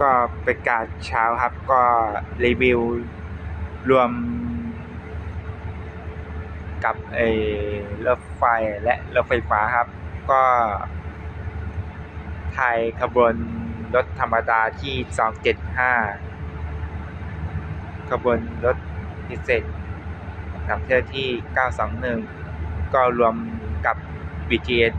ก็เป็นการเช้าครับก็รีวิวรวม กับไอ้รถไฟและรถไฟฟ้าครับ ก็ไทยขบวนรถธรรมดาที่ 275 ขบวนรถพิเศษนำเที่ยวที่ 921 ก็รวมกับ BTS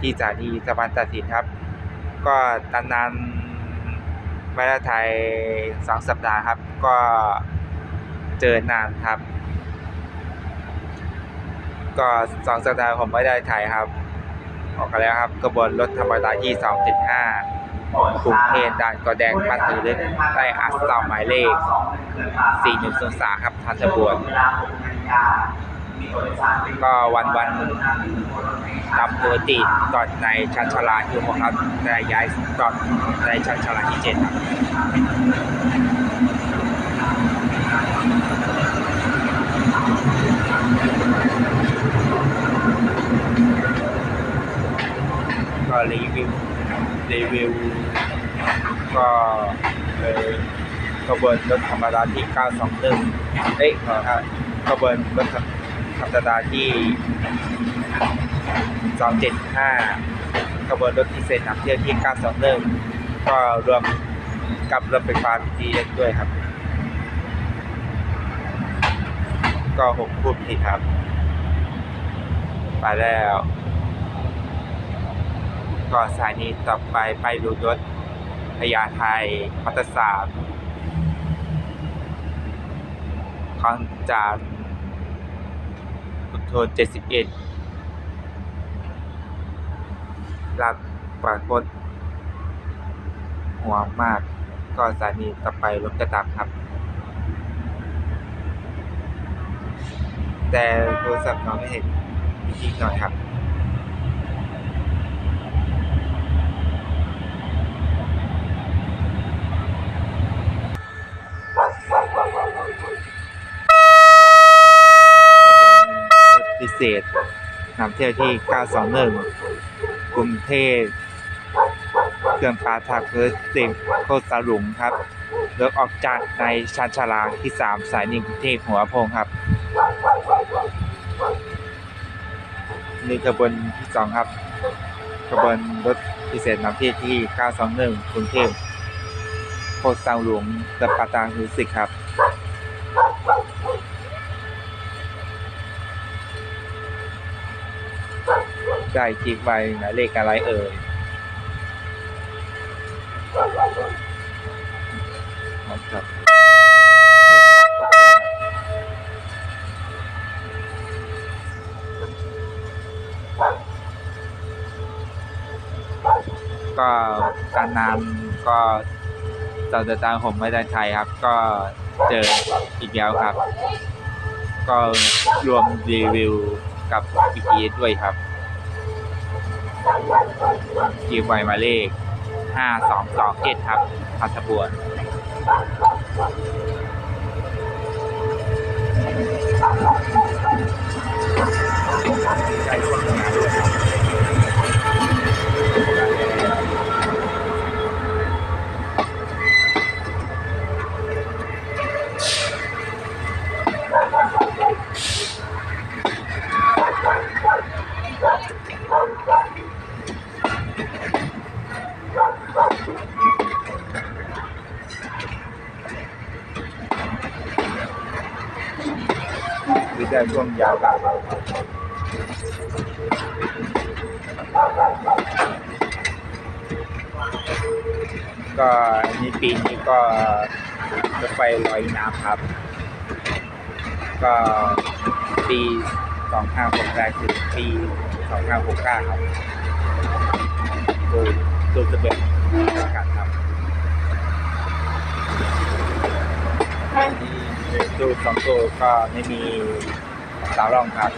ที่สถานีสะพานตัดสินครับ ก็นานๆ ไม่ได้ไทย2สัปดาห์ครับ ก็เจอนานครับ ก็สองสัปดาห์ผมไม่ได้ถ่ายครับ ออกกันแล้วครับกระบวนรถธรรมดาที่275กรุงเทพด่านกอแดงบ้านตือลึกได้อัสซาวหมายเลข 4103 ครับทันทบวน ก็วันวันตามปกติตอนในชันชาลาที่ครับ แต่ย้ายตอนในชันชาลาที่7ครับก็รีวิวรีวิวก็เลยขบวนรถธรรมดาที่ 921เอ้ยขอครับขบวนรถ ธรรมดาที่275ขบวนรถพิเศษนำเที่ยวที่921ก็รวมกับรถไฟฟ้า BTS ด้วยครับ ก็หกพูดผิดครับ ไปแล้ว ก็สถานีต่อไปไปดูรถพญาไทยพัตศาสตร์คองจาน โทรเจ็ดสิบเอ็ดรับปากฏหัวมาก ก็สถานีต่อไปรถกระตับครับ แต่โทรศัพท์น้องไม่เห็นอีกหน่อยครับ รถ พิเศษนำเที่ยวที่ 921 กรุงเทพเครื่องปลาทักเพิร์สิบโคตรสลุงครับเลิกออกจากในชานชาลาที่ 3 สายนิกรุงเทพหัวโพงครับนี่ขบวนที่ 2 ครับขบวนรถพิเศษนำเที่ยวที่ 921 กรุงเทพโคตรสลุงเลิกปลาตางฮือสิกครับ ได้คลิกไว้หมายเลขอะไรเอ่ยครับก็การนานก็ตอนเดินทางผมไม่ได้ไทยครับ ก็เจออีกแล้วครับ ก็รวมรีวิวกับ BTS ด้วยครับ กีไวมาเลขห้าสองสองเจ็ดครับพัทบวนใจร่วมงานด้วย คือได้ช่วงยาวกับก็นนี้ปีนี้ก็รถไฟลอยน้ำครับ ก็ปี2568ถึงปี2569ครับดูดูจะเป็นการทำ ดูสองตัวก็ไม่มีสาวรองครับ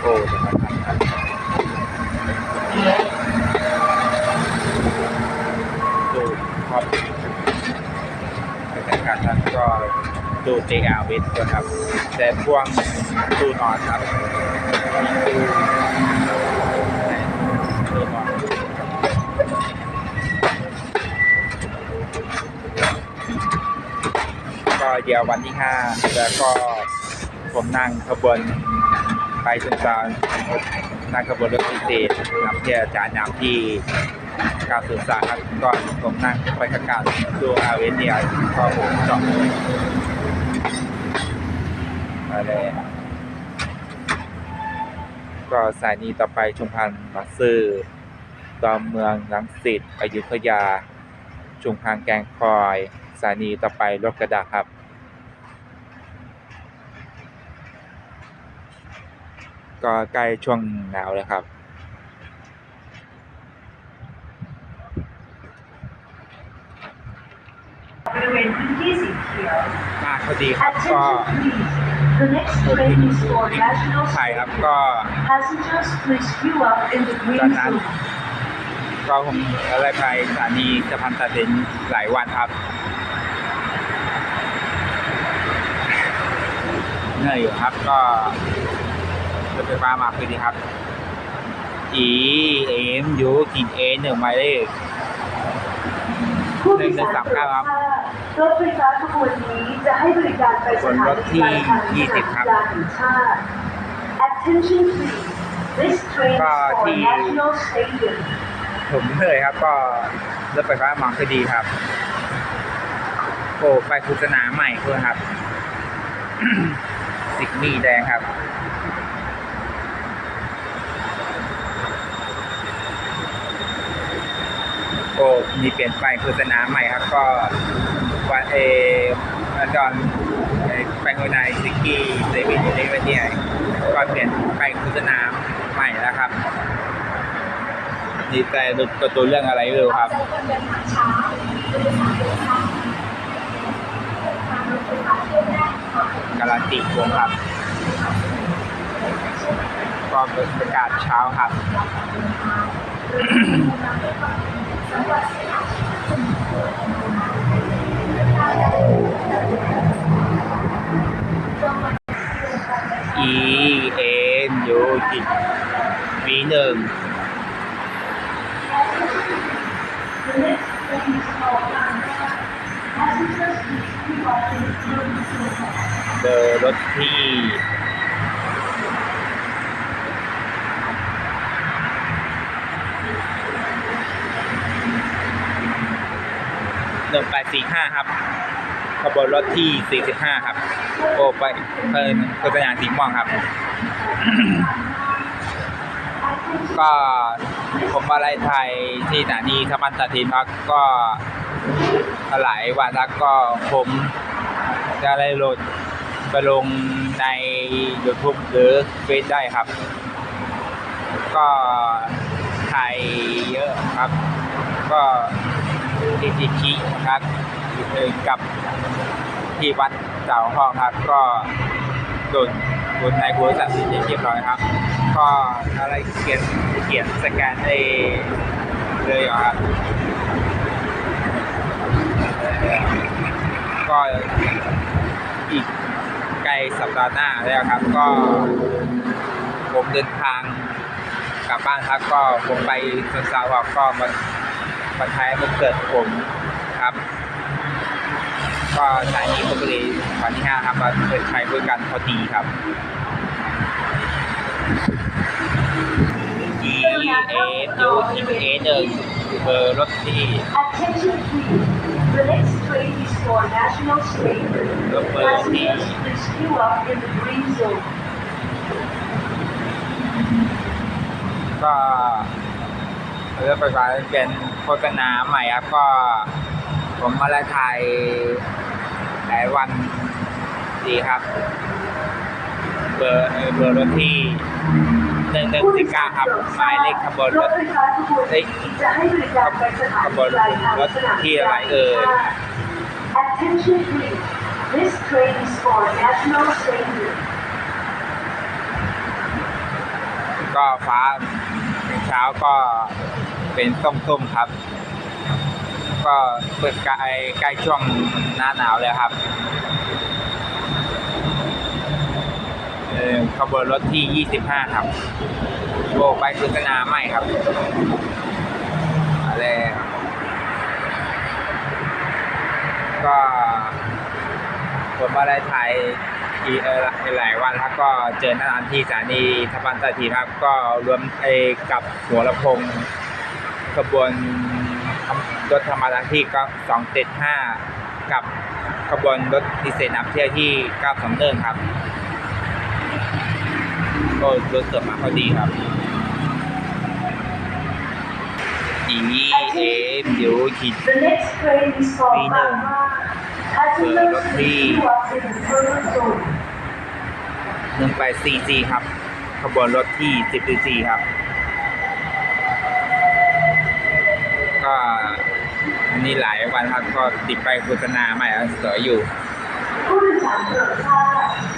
โอ้จะมาทำครับดูครับบรรยากาศท่านก็ดู JR วิทย์ด้วยครับ แต่พวงดูนอนครับมีดู เดียววันที่ห้าแล้วก็ผมนั่งขบวนไปจนตอนนั่งขบวนรถพิเศษนำเที่ยวจานน้ำที่903ครับก่อนผมนั่งไปกับการดูอาเวเนียก็ผมจอดอะไรก็สายนี้ต่อไปชุมพันธ์บาซื้อดอนเมืองลังสิตอยุธยา ชุมพางแกงคอยสถานีต่อไปรถกระดาษครับ ก็ใกล้ช่วงหนาวแล้วครับ บริเวณพื้นที่สีเขียว มากพอดีครับก็ Attention please. The next train is for National ถ่ายครับก็ Passengers please queue up in the green ตอนนั้น zone. ก็ผมอะไรไปสถานีสะพานตัดสินหลายวันครับเหนื่อยอยู่ครับก็ รถไฟฟ้ามาพอดีครับอีเอ็มยูกินเอหนึ่งหมายเลขผู้โดยสารโปรดทราบรถไฟฟ้าขบวนนี้จะให้บริการไปสถานีปลายทางที่สนามกีฬาแห่งชาติ Attention please. This train is ก็ for ที่ National Stadium. ผมเหนื่อยครับก็รถไฟฟ้ามาพอดีครับโอ้ไปโฆษณาใหม่เพื่อครับ สิกนี่แดงครับ โอ้มีเปลี่ยนไปโฆษณาใหม่ครับ ก็วันเอวันก่อนเอ่อแปลงโฆษณาซิกกี้เดวิดเดวิดเนี่ยก็เปลี่ยนไปโฆษณาใหม่แล้วครับดีแต่ดูการ์ตูนเรื่องอะไรไม่รู้ครับการันตีวงครับก็เป็นประกาศเช้าครับ E N U จิตมีหนึ่ง The next 845 ครับขบวนรถที่ 45 ครับโอไปเพลินโฆษณาสีม่วงครับ ก็ผมมาไล่ไทยที่สถานีธรรมันตทีพักก็หลายวันแล้วก็ผมจะไล่โหลดไปลงในยูทูบหรือเฟซได้ครับ ก็ไทยเยอะครับ ก็ ที่จิชิครับอีกหนึ่งกับที่วัดเสาห้องครับ ก็โดนโดนในบริษัทที่เรียบร้อยครับ ก็อะไรเขียนเขียนสแกนได้เลยเหรอครับ ก็อีกไกลสัปดาห์หน้าแล้วครับ ก็ผมเดินทางกลับบ้านครับ ก็ผมไปสวนสาวบอกก็มา มาท้ายมันเกิดผมครับ ก็สายนี้ปกติวันที่ห้าครับมาเปิดใช้บริการพอดีครับ E A U T A หนึ่งเบอร์รถที่ Attention please. The next train is for National Stadium. รถเบอร์ที่ Passengers please queue up in the green zone. ก็ เรื่องไฟฟ้าเป็นโฆษณาใหม่ครับก็ ผมมาแล้วถ่ายหลายวันดีครับ เบอร์เอ่อเบอร์รถที่หนึ่งหนึ่งสี่เก้าครับหมายเลขขบวนรรถถไฟฟ้าขบวนนี้จะให้บริการไปสถานีปลายทางรถที่อะไรเอ่ย Attention please. This train is for National Stadium. ก็ฟ้าเช้าก็ เป็นส้มๆครับ ก็เปิดใกล้ใกล้ช่วงหน้าหนาวเลยครับเออขบวนรถที่ 25 ครับโบไปโฆษณาใหม่ครับอะไรก็ผมมาได้ถ่ายอีเออหลายวันครับก็เจอหน้าร้านที่สถานีสะพานตาทีครับ ก็รวมเอกับหัวลำโพง ขบวนรถธรรมดาที่ก็สองเจ็ดห้ากับขบวนรถพิเศษนับเที่ยวที่เก้าสองเนินครับ ก็รถเกิดมาพอดีครับอีเอฟเดี๋ยวขีด The next train is for Đi đường. Bangla. Passengers Ờ, please đi. queue up in the third zone. หนึ่งไปซีซีครับ ขบวนรถที่สิบซีครับ ก็อั นี้หลายวันครับก็ติดไปโฆษณาใหม่แล้วสวยอยู่ผู้โดยสารโปรดทราบ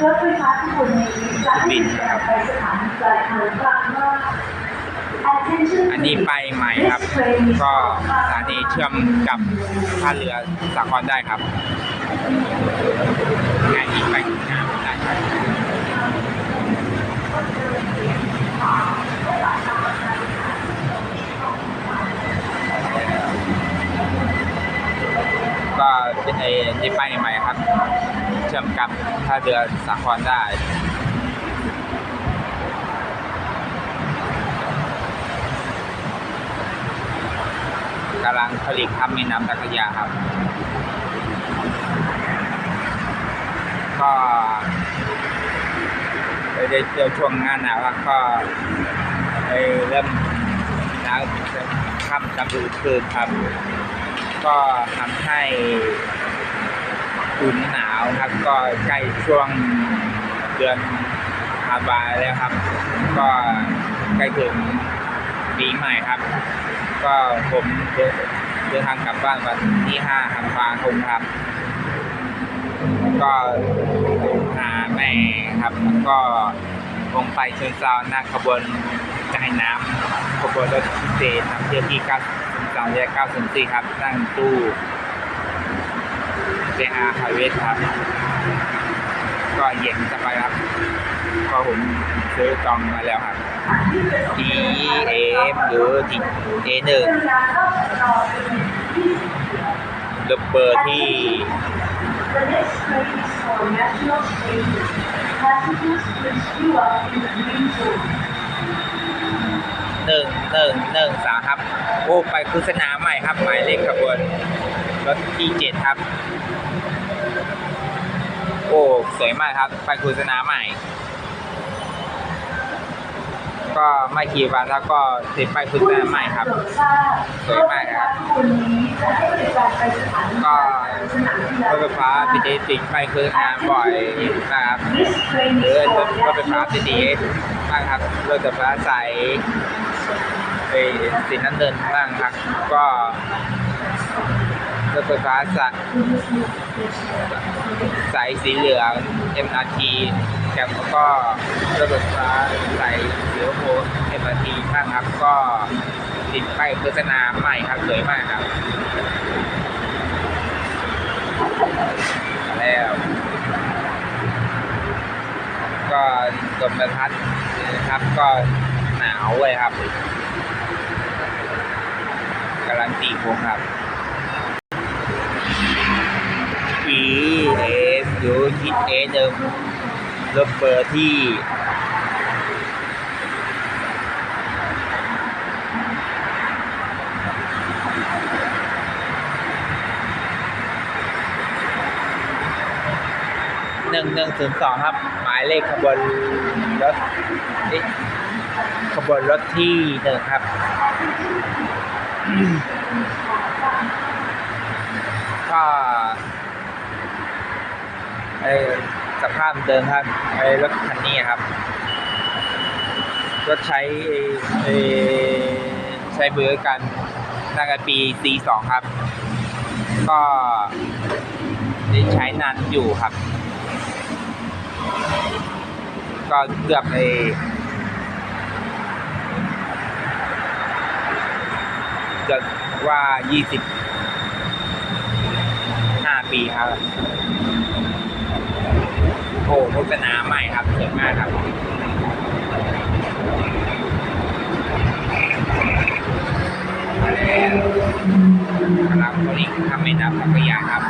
รถไฟฟ้าขบวนนี้จะให้บริการไปสถานีปลายทางบางมาอันนี้ไปใหม่ครับ ก็ส for ถานีเชื่อมกับท่าเรือสาครได้ครับงายอีกไปงานได้ครับ ก็ไอ้ที่ไปใหม่ครับ เชื่อมกับท่าเรือสาครได้กำลังผลิตทำแม่น้ำตะกยาครับ ก็ไปได้เจอช่วงงานหนาวก็ไปเริ่มหนาวค่ำกลางคืนคืนครับ ก็ทำให้อุ่นหนาวครับ ก็ใกล้ช่วงเดือนฮาบาแล้วครับ ก็ใกล้ถึงปีใหม่ครับ ก็ผมเดินทางกลับบ้านวันที่5ธันวาคมครับ ก็หาแม่ครับ ก็ลงไปเชิญซาวนั่งขบวน จ่ายน้ำขบวนรถพิเศษนำเที่ยวที่903และ904ครับนั่งตู้เ r ฮาเวสครับ ก็เย็นสบายครับ ก็ผมซื้อจองมาแล้วครับ E F หรือ A หนึ่งรถเบอร์ที่ หนึ่งหนึ่งหนึ่งสามครับโอ้ไปคือสนามใหม่ครับ หมายเลขขบวนรถที่เจ็ดครับ โอ้สวยมากครับ ไปคือสนามใหม่ ก็ไม่กี่วันแล้วก็ติดไปคือสนามใหม่ครับ สวยมากครับ ก็รถไฟฟ้า BTS ติดไปคือสนามบ่อยนะครับหรือรถไฟฟ้า National BTS บ้างครับรถไฟฟ้าสาย เออสีน้ำเงินบ้างครับ ก็รถไฟฟ้าสายสายสีเหลือง MRT กับก็รถไฟฟ้าสายสีชมพู MRT บ้างครับ ก็ติดป้ายโฆษณาใหม่ครับสวยมากครับแล้วก็ลมพัดนะครับก็หนาวเลยครับ การันตีผมครับ E F U ทิศ A หนึ่งรถเบอร์ที่หนึ่งหนึ่งศูนย์สองครับ หมายเลขขบวนรถขบวนรถที่หนึ่งครับ ก็ไอสภาพเดิมครับไอรถคันนี้ครับรถใช้ไอ้ใช้บริการตั้งแต่ปี C2 ครับ ก็ได้ใช้นานอยู่ครับ ก็เกือบไอ เลยเกือบว่า25ปีครับโอ้โฆษณาใหม่ครับสวยมากครับมาแล้วกำลังโคลิงทำไม่นับพักยาครับ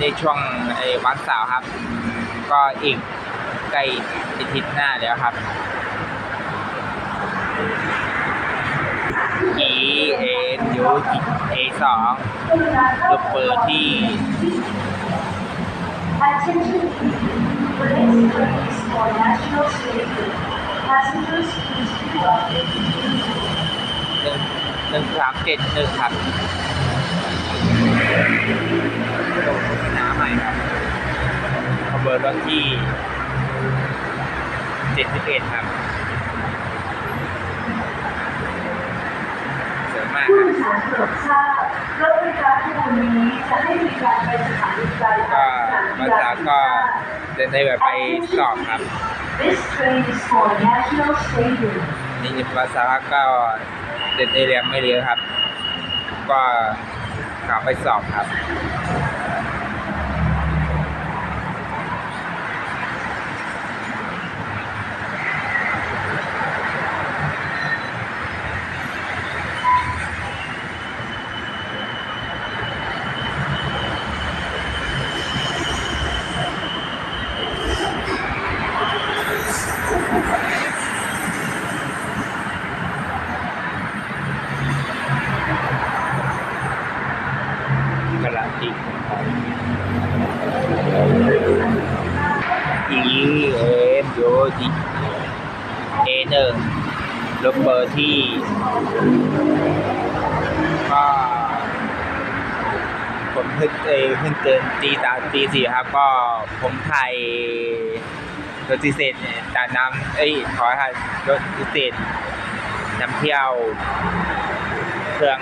ในช่วงวันเสาร์ครับ ก็อีกใกล้อาทิตย์หน้าแล้วครับ E N U A สองลูกเบอร์ที่ จีเอสองตักเปิดที่หนึ่งหนึ่งสามเจ็ดหนึ่งครับโดดน้ำใหม่ครับขบวนรถที่เจ็ดสิบเอ็ดครับสวย มากผู้คโดรับยสารโปรดทราบรถไฟฟ้าขบวนนี้จะให้บริการไปสถานีปลายทาก็งมาจากก็เดินได้แบบไปสอบครับ This train is for National Stadium. นี่ภาษาก็เดินได้เรียนไม่เรียนครับ ก็กลับไปสอบครับ ตีสี่ครับก็ผมไทยรถพิเศษจากน้ำเอ้ยขอให้รถพิเศษนำเที่ยว เครื่อง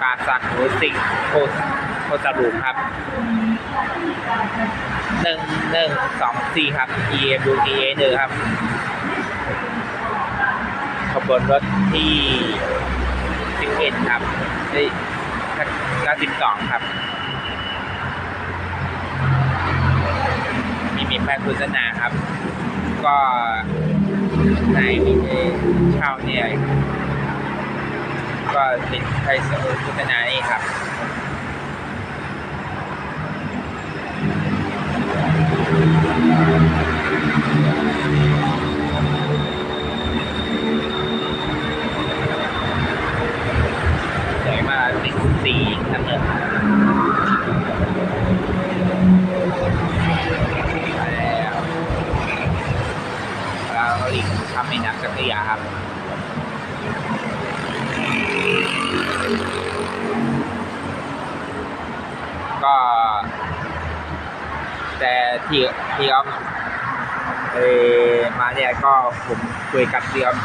ปาสักหรือสิ่งโคโคตรลูปครับหนึ่งหนึ่งสองสี่ครับ E M U T A หนึ่งครับขบวนรถที่สิบเอ็ดครับเอ้ยก็สิบสองครับ มีมีแพทย์โฆษณาครับ ก็ในมีเช่าเนี่ยก็เป็นไทยโฆษณานี่ครับสวยมากสีสีทั้งเนื้อมาแล้วแล้วก็อีกทำในน้ำสักยาครับ ก็ แต่ที่ที่ออฟเออมาเนี่ยก็ผมคุยกับที่ออฟ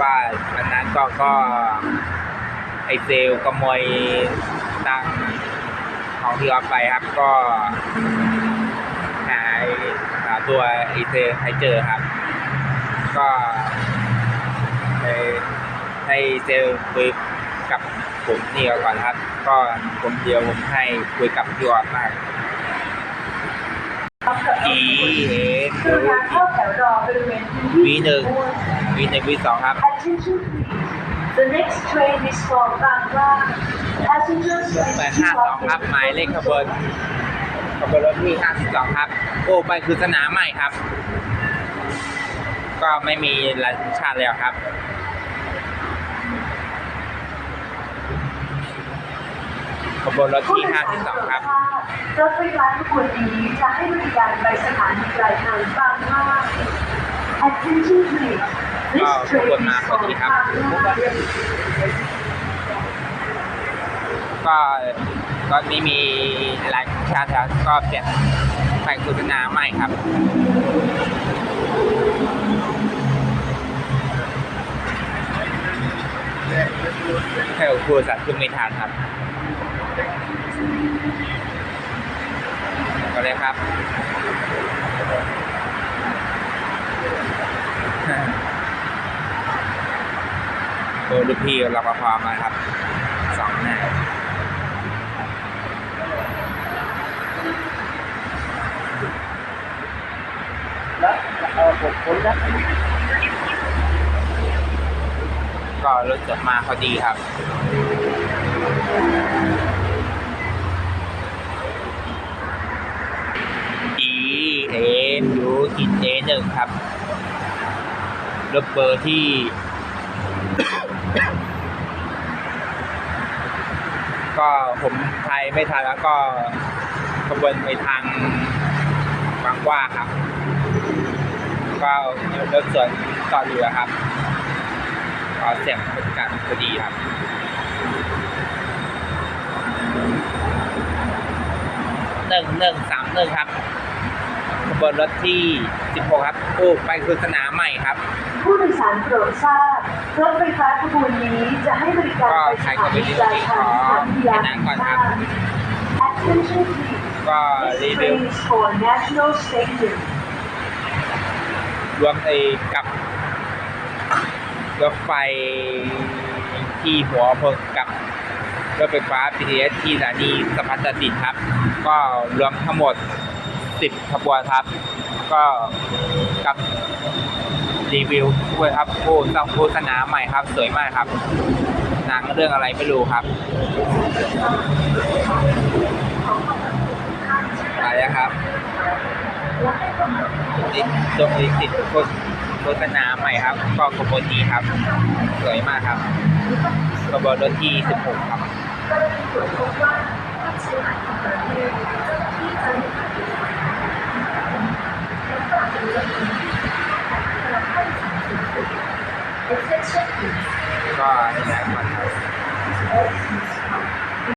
ว่าวันนั้นก็ก็ไอเซลขโมยตังของที่ออฟไปครับก็หายหาตัวไอเซลให้เจอครับ ก็ให้ให้เซลคุยกับผมนี่ก่อนครับ ก็ผมเดียวผมให้คุยกับพี่ออฟมาก E N กรุณาเข้าแถวรอบริเวณพื้นที่วีหนึ่งวีหนึ่งวีสองครับ Attention please. The next train is for Bangla. Passengers แป please ดห้า queue สอง up ครับหมายเลขขบวนขบวนรถที่ห้าสิบสองครับโอ้ไปคือสนามใหม่ครับ ก็ไม่มีรายชาติแล้วครับ บวนรถที่ห้าสิบสองครับ รถไฟฟ้าขบวนนี้จะให้บริการไปสถานีปลายทางบางมาก Attention please. This ก็ข train บวนมา is พอ for ดีครับ Bangla. ก็ก็ไม่มีรายชาติแล้วก็เปลี่ยนไปโฆษณาใหม่ครับให้ครูสัตว์ขึ้นไม่ทันครับ ก็เลยครับโอ้ลูกพี่เราปภมาครับสองหน้าก็รถจดมาพอดีครับ ก หิน A1 ครับรถเบอร์ที่ก็ผมไทยไม่ทันแล้วก็ขบวนไปทางบางกว่าครับ ก็รถส่วนต่ออยู่อะครับก็เสียงเป็นการพอดีครับหนึ่งหนึ่งสามหนึ่งครับ วนรถที่สิบหกครับอู้ไปคือสนามใหม่ครับ ผู้โดยสารโปรดทราบรถไฟฟ้าขบวนนี้จะให้บริการไปสถานีปลายทางสถานียานแห่งชาติ Attention please ก็รี This วิว train is for National Stadium รวมไอ้กับรถไฟที่หัวพลกับรถไฟฟ้า BTS ที่สถานีสะพานตัดสินครับ ก็รวมทั้งหมด 10ขบวนครับ ก็กับรีวิวด้วยครับโอ้สร้างโฆษณาใหม่ครับ สวยมากครับ หนังเรื่องอะไรไม่รู้ครับอะไรนะครับติดตรงติดโฆษโฆษณาใหม่ครับก็ขบวนนี้ครับ สวยมากครับขบวนรถที่16ครับ Bye.